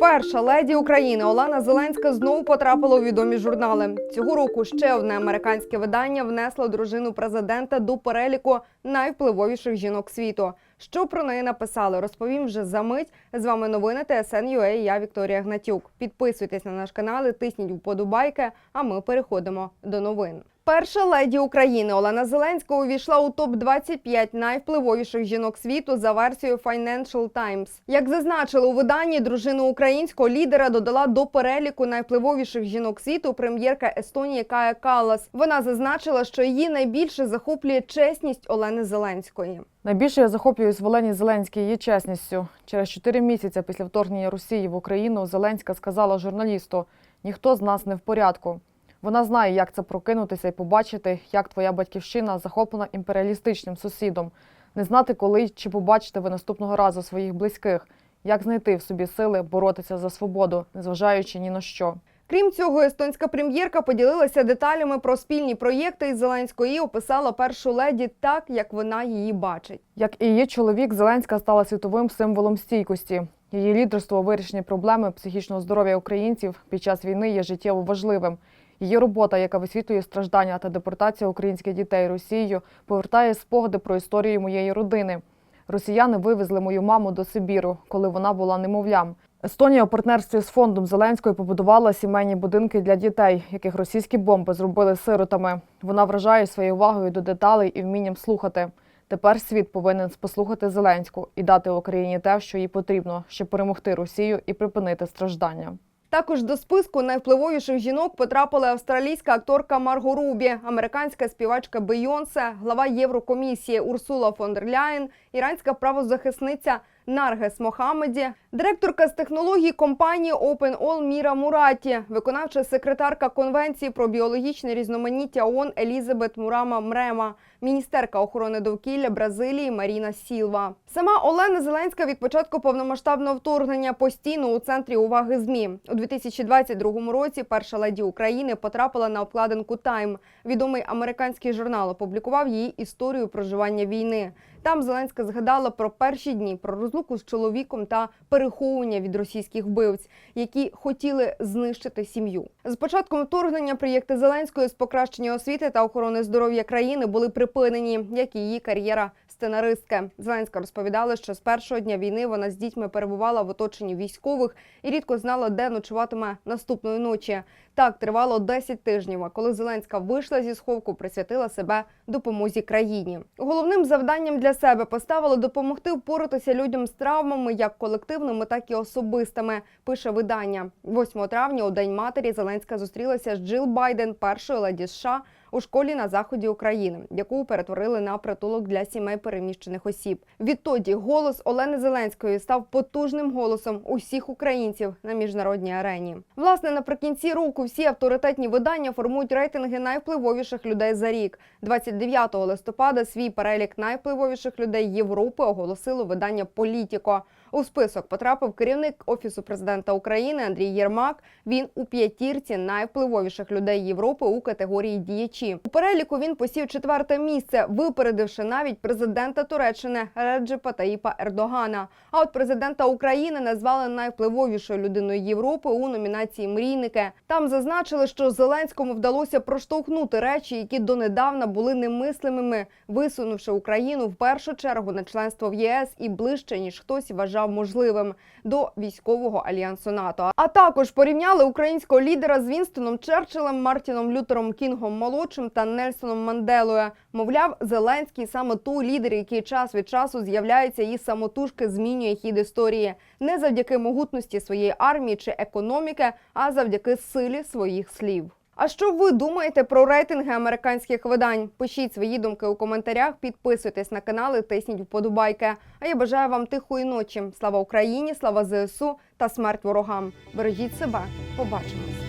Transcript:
Перша леді України Олена Зеленська знову потрапила у відомі журнали. Цього року ще одне американське видання внесло дружину президента до переліку найвпливовіших жінок світу. Що про неї написали, розповім вже за мить. З вами новини ТСН.UA, Я Вікторія Гнатюк. Підписуйтесь на наш канал і тисніть вподобайки. А ми переходимо до новин. Перша леді України Олена Зеленська увійшла у топ 25 найвпливовіших жінок світу за версією Financial Times. Як зазначили у виданні, дружину українського лідера додала до переліку найвпливовіших жінок світу прем'єрка Естонії Кая Каллас. Вона зазначила, що її найбільше захоплює чесність Олени Зеленської. Найбільше я захоплююсь в Олені Зеленській її чесністю. Через чотири місяці після вторгнення Росії в Україну Зеленська сказала журналісту: ніхто з нас не в порядку. Вона знає, як це прокинутися і побачити, як твоя батьківщина захоплена імперіалістичним сусідом, не знати, коли чи побачите ви наступного разу своїх близьких, як знайти в собі сили боротися за свободу, незважаючи ні на що. Крім цього, естонська прем'єрка поділилася деталями про спільні проєкти із Зеленською і описала першу леді так, як вона її бачить. Як і її чоловік, Зеленська стала світовим символом стійкості. Її лідерство у вирішенні проблеми психічного здоров'я українців під час війни є життєво важливим. Її робота, яка висвітлює страждання та депортацію українських дітей Росією, повертає спогади про історію моєї родини. Росіяни вивезли мою маму до Сибіру, коли вона була немовлям. Естонія у партнерстві з фондом Зеленської побудувала сімейні будинки для дітей, яких російські бомби зробили сиротами. Вона вражає своєю увагою до деталей і вмінням слухати. Тепер світ повинен послухати Зеленську і дати Україні те, що їй потрібно, щоб перемогти Росію і припинити страждання. Також до списку найвпливовіших жінок потрапили австралійська акторка Марго Рубі, американська співачка Бейонсе, глава Єврокомісії Урсула фон дер Ляєн, іранська правозахисниця Наргес Мохаммеді, директорка з технологій компанії OpenAll Міра Мураті, виконавча секретарка Конвенції про біологічне різноманіття ООН Елізабет Мурама Мрема, міністерка охорони довкілля Бразилії Маріна Сілва. Сама Олена Зеленська від початку повномасштабного вторгнення постійно у центрі уваги змі. У 2022 році перша леді України потрапила на обкладинку Тайм. Відомий американський журнал опублікував її історію проживання війни. Там Зеленська згадала про перші дні, про розлуку з чоловіком та переховування від російських вбивць, які хотіли знищити сім'ю. З початком вторгнення проєкти Зеленської з покращення освіти та охорони здоров'я країни були припинені, як і її кар'єра сценаристки. Зеленська розповідала, що з першого дня війни вона з дітьми перебувала в оточенні військових і рідко знала, де ночуватиме наступної ночі. Так тривало 10 тижнів. А коли Зеленська вийшла зі сховку, присвятила себе допомозі країні. Головним завданням для себе поставила допомогти впоратися людям з травмами, як колективними, так і особистими. Пише видання 8 травня, у день матері, Зеленська зустрілася з Джил Байден, першою леді США. У школі на заході України, яку перетворили на притулок для сімей переміщених осіб. Відтоді голос Олени Зеленської став потужним голосом усіх українців на міжнародній арені. Власне, наприкінці року всі авторитетні видання формують рейтинги найвпливовіших людей за рік. 29 листопада свій перелік найвпливовіших людей Європи оголосило видання Політіко. У список потрапив керівник офісу президента України Андрій Єрмак. Він у п'ятірці найвпливовіших людей Європи у категорії діячі. У переліку він посів четверте місце, випередивши навіть президента Туреччини Реджепа Таїпа Ердогана. А от президента України назвали найвпливовішою людиною Європи у номінації Мрійники. Там зазначили, що Зеленському вдалося проштовхнути речі, які донедавна були немислимими, висунувши Україну в першу чергу на членство в ЄС і ближче ніж хтось вважав можливим до військового альянсу НАТО. А також порівняли українського лідера з Вінстоном Черчиллем, Мартіном Лютером Кінгом молодшим та Нельсоном Манделою. Мовляв, Зеленський саме той лідер, який час від часу з'являється і самотужки змінює хід історії не завдяки могутності своєї армії чи економіки, а завдяки силі своїх слів. А що ви думаєте про рейтинги американських видань? Пишіть свої думки у коментарях, підписуйтесь на канал і тисніть вподобайки. А я бажаю вам тихої ночі. Слава Україні, слава ЗСУ та смерть ворогам. Бережіть себе. Побачимось.